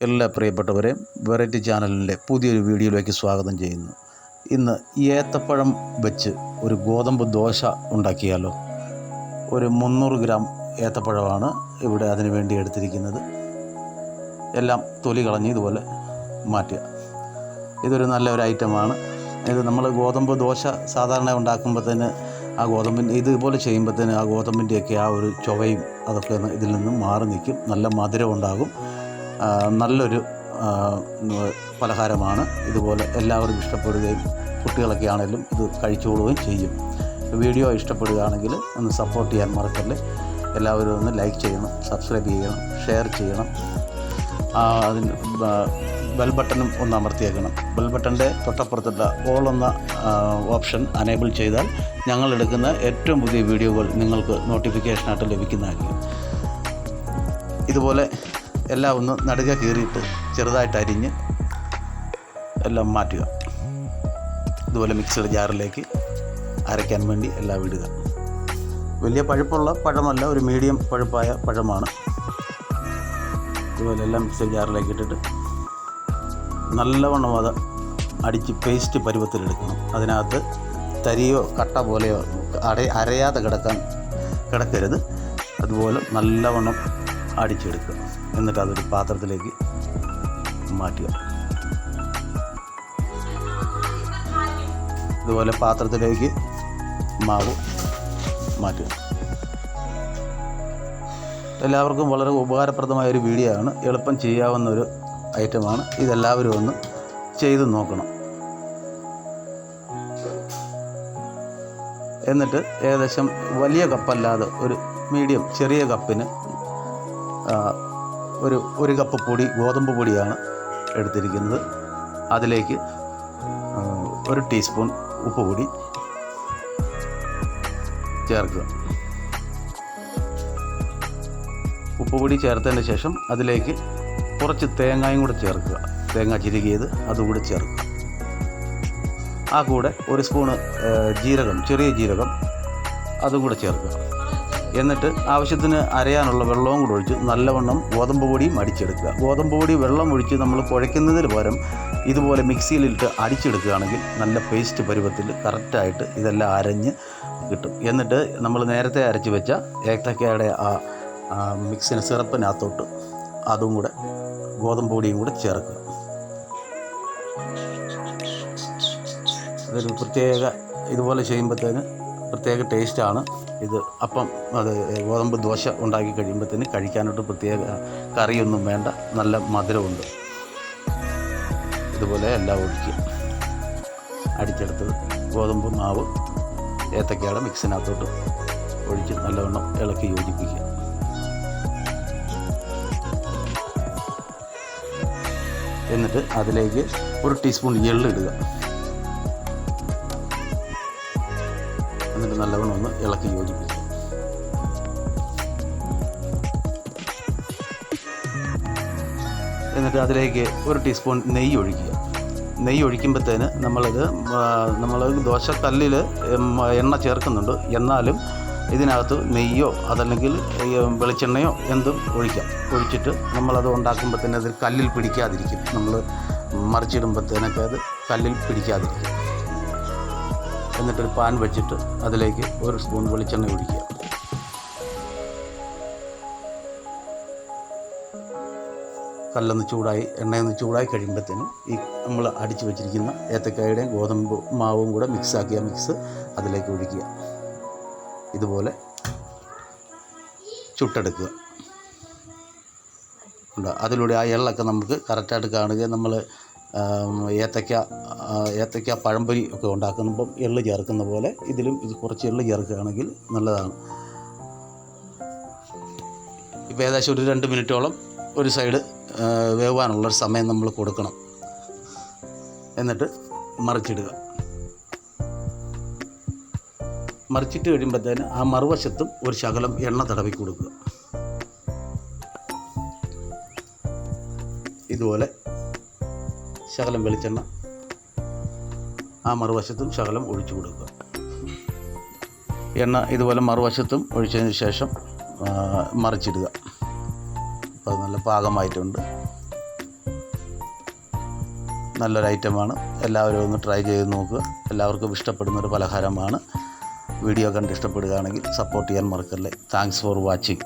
എല്ലാ പ്രിയപ്പെട്ടവരെയും വെറൈറ്റി ചാനലിന്റെ പുതിയൊരു വീഡിയോയിലേക്ക് സ്വാഗതം ചെയ്യുന്നു. ഇന്ന് ഏത്തപ്പഴം വെച്ച് ഒരു ഗോതമ്പ് ദോശ ഉണ്ടാക്കിയാലോ? ഒരു മുന്നൂറ് ഗ്രാം ഏത്തപ്പഴമാണ് ഇവിടെ അതിന് വേണ്ടി എടുത്തിരിക്കുന്നത്. എല്ലാം തൊലി കളഞ്ഞ് ഇതുപോലെ മാറ്റുക. ഇതൊരു നല്ല ഒരു ഐറ്റമാണ്. ഇത് നമ്മൾ ഗോതമ്പ് ദോശ സാധാരണ ഉണ്ടാക്കുമ്പോൾ തന്നെ ആ ഗോതമ്പിന്റെ ഇതുപോലെ ചെയ്യുമ്പോഴത്തേന് ആ ഗോതമ്പിന്റെയൊക്കെ ആ ഒരു ചുവയും അതൊക്കെ ഇതിൽ നിന്നും മാറി നിൽക്കും. നല്ല മധുരം ഉണ്ടാകും നല്ലൊരു പലഹാരമാണ്. ഇതുപോലെ എല്ലാവരും ഇഷ്ടപ്പെടുകയും കുട്ടികളൊക്കെ ആണെങ്കിലും ഇത് കഴിച്ചോളുകയും ചെയ്യും. വീഡിയോ ഇഷ്ടപ്പെടുകയാണെങ്കിൽ ഒന്ന് സപ്പോർട്ട് ചെയ്യാൻ മറക്കല്ലേ. എല്ലാവരും ഒന്ന് ലൈക്ക് ചെയ്യണം സബ്സ്ക്രൈബ് ചെയ്യണം ഷെയർ ചെയ്യണം. അതിന് ബെൽ ബട്ടണും ഒന്ന് അമർത്തിയേക്കണം. ബെൽ ബട്ടന്റെ തൊട്ടപ്പുറത്തുള്ള ഓൾ എന്ന ഓപ്ഷൻ അനേബിൾ ചെയ്താൽ ഞങ്ങൾ എടുക്കുന്ന ഏറ്റവും പുതിയ വീഡിയോകൾ നിങ്ങൾക്ക് നോട്ടിഫിക്കേഷനായിട്ട് ലഭിക്കുന്നതായിരിക്കും. ഇതുപോലെ എല്ലാം ഒന്ന് നടുക കീറിയിട്ട് ചെറുതായിട്ട് അരിഞ്ഞ് എല്ലാം മാറ്റുക. ഇതുപോലെ മിക്സിയുടെ ജാറിലേക്ക് അരയ്ക്കാൻ വേണ്ടി എല്ലാം ഇടുക. വലിയ പഴുപ്പുള്ള പഴമല്ല ഒരു മീഡിയം പഴുപ്പായ പഴമാണ്. ഇതുപോലെ എല്ലാം മിക്സിയുടെ ജാറിലേക്ക് ഇട്ടിട്ട് നല്ലവണ്ണം അത് അടിച്ച് പേസ്റ്റ് പരുവത്തിലെടുക്കണം അതിനകത്ത് തരിയോ കട്ട പോലെയോ അട അരയാതെ കിടക്കാൻ കിടക്കരുത്. അതുപോലെ നല്ലവണ്ണം അടിച്ചെടുക്കുക. എന്നിട്ട് അതൊരു പാത്രത്തിലേക്ക് മാറ്റുക. ഇതുപോലെ പാത്രത്തിലേക്ക് മാവ് മാറ്റുക. എല്ലാവർക്കും വളരെ ഉപകാരപ്രദമായ ഒരു വീഡിയോ ആണ്. എളുപ്പം ചെയ്യാവുന്ന ഒരു ഐറ്റമാണ് ഇതെല്ലാവരും ഒന്ന് ചെയ്തു നോക്കണം. എന്നിട്ട് ഏകദേശം വലിയ കപ്പല്ലാതെ ഒരു മീഡിയം ചെറിയ കപ്പിന് ഒരു ഒരു കപ്പ് പൊടി ഗോതമ്പ് പൊടിയാണ് എടുത്തിരിക്കുന്നത്. അതിലേക്ക് ഒരു ടീസ്പൂൺ ഉപ്പ് പൊടി ചേർക്കുക. ഉപ്പ് പൊടി ചേർത്തതിന് ശേഷം അതിലേക്ക് കുറച്ച് തേങ്ങായും കൂടെ ചേർക്കുക. തേങ്ങ ചിരുകിയത് അതുകൂടെ ചേർക്കുക. ആ കൂടെ ഒരു സ്പൂണ് ജീരകം ചെറിയ ജീരകം അതും കൂടെ ചേർക്കുക. എന്നിട്ട് ആവശ്യത്തിന് അരയാനുള്ള വെള്ളവും കൂടെ ഒഴിച്ച് നല്ലവണ്ണം ഗോതമ്പ് പൊടിയും അടിച്ചെടുക്കുക. ഗോതമ്പ് പൊടി വെള്ളം ഒഴിച്ച് നമ്മൾ കുഴയ്ക്കുന്നതിന് പകരം ഇതുപോലെ മിക്സിയിലിട്ട് അടിച്ചെടുക്കുകയാണെങ്കിൽ നല്ല പേസ്റ്റ് പരുവത്തിൽ കറക്റ്റായിട്ട് ഇതെല്ലാം അരഞ്ഞ് കിട്ടും. എന്നിട്ട് നമ്മൾ നേരത്തെ അരച്ച് വെച്ച ഏത്തക്കയുടെ ആ മിക്സിന് സിറപ്പിനകത്തോട്ട് അതും കൂടെ ഗോതമ്പ് പൊടിയും കൂടെ ചേർക്കുക. അതൊരു പ്രത്യേക ഇതുപോലെ ചെയ്യുമ്പോഴത്തേന് പ്രത്യേക ടേസ്റ്റാണ്. ഇത് അപ്പം അത് ഗോതമ്പ് ദോശ ഉണ്ടാക്കി കഴിയുമ്പോഴത്തേന് കഴിക്കാനായിട്ട് പ്രത്യേക കറിയൊന്നും വേണ്ട. നല്ല മധുരമുണ്ട്. ഇതുപോലെ എല്ലാം ഒഴിക്കുക അടിച്ചെടുത്തത് ഗോതമ്പ് മാവ് ഏത്തക്കയുടെ മിക്സിനകത്തോട്ട് ഒഴിച്ച് നല്ലവണ്ണം ഇളക്കി യോജിപ്പിക്കുക. എന്നിട്ട് അതിലേക്ക് ഒരു ടീസ്പൂൺ എള്ള് എന്നിട്ട് നല്ലവണ്ണം ഒന്ന് ഇളക്കി യോജിപ്പിക്കുക എന്നിട്ട് അതിലേക്ക് ഒരു ടീസ്പൂൺ നെയ്യ് ഒഴിക്കുക. നെയ്യ് ഒഴിക്കുമ്പോഴത്തേന് നമ്മളത് നമ്മൾ ദോശക്കല്ലിൽ എണ്ണ ചേർക്കുന്നുണ്ട്. എന്നാലും ഇതിനകത്ത് നെയ്യോ അതല്ലെങ്കിൽ വെളിച്ചെണ്ണയോ എന്തും ഒഴിക്കാം. ഒഴിച്ചിട്ട് നമ്മളത് ഉണ്ടാക്കുമ്പോഴത്തേന് അത് കല്ലിൽ പിടിക്കാതിരിക്കും. നമ്മൾ മറിച്ചിടുമ്പോഴത്തേനൊക്കെ അത് കല്ലിൽ പിടിക്കാതിരിക്കും. എന്നിട്ടൊരു പാൻ വെച്ചിട്ട് അതിലേക്ക് ഒരു സ്പൂൺ വെളിച്ചെണ്ണ ഒഴിക്കുക. കല്ലൊന്ന് ചൂടായി എണ്ണയൊന്ന് ചൂടായി കഴിയുമ്പോഴത്തേനും ഈ നമ്മൾ അടിച്ചു വെച്ചിരിക്കുന്ന ഏത്തക്കായുടെയും ഗോതമ്പ് മാവും കൂടെ മിക്സാക്കിയ മിക്സ് അതിലേക്ക് ഒഴിക്കുക. ഇതുപോലെ ചുട്ടെടുക്കുക. ഉണ്ട്? അതിലൂടെ ആ എള്ളൊക്കെ നമുക്ക് കറക്റ്റായിട്ട് കാണുകയും നമ്മൾ ഏത്തയ്ക്ക ഏത്തക്ക പഴംപൊരി ഒക്കെ ഉണ്ടാക്കുമ്പം എള്ള് ചേർക്കുന്ന പോലെ ഇതിലും ഇത് കുറച്ച് എള്ള് ചേർക്കുകയാണെങ്കിൽ നല്ലതാണ്. ഇപ്പോൾ ഏകദേശം ഒരു രണ്ട് മിനിറ്റോളം ഒരു സൈഡ് വേവാനുള്ള സമയം നമ്മൾ കൊടുക്കണം. എന്നിട്ട് മറിച്ചിടുക. മറിച്ചിട്ട് കഴിയുമ്പോഴത്തേന് ആ മറുവശത്തും ഒരു ശകലം എണ്ണ തടവി കൊടുക്കുക. ഇതുപോലെ ശകലം വെളിച്ചെണ്ണ. ആ മറുവശത്തും ശകലം ഒഴിച്ചു കൊടുക്കുക. എണ്ണ ഇതുപോലെ മറുവശത്തും ഒഴിച്ചതിന് ശേഷം മറിച്ചിടുക. അപ്പോൾ അത് നല്ല പാകമായിട്ടുണ്ട്. നല്ലൊരു ഐറ്റമാണ്. എല്ലാവരും ഒന്ന് ട്രൈ ചെയ്ത് നോക്കുക. എല്ലാവർക്കും ഇഷ്ടപ്പെടുന്ന ഒരു പലഹാരമാണ്. വീഡിയോ കണ്ട് ഇഷ്ടപ്പെടുകയാണെങ്കിൽ സപ്പോർട്ട് ചെയ്യാൻ മറക്കല്ലേ. Thanks for watching.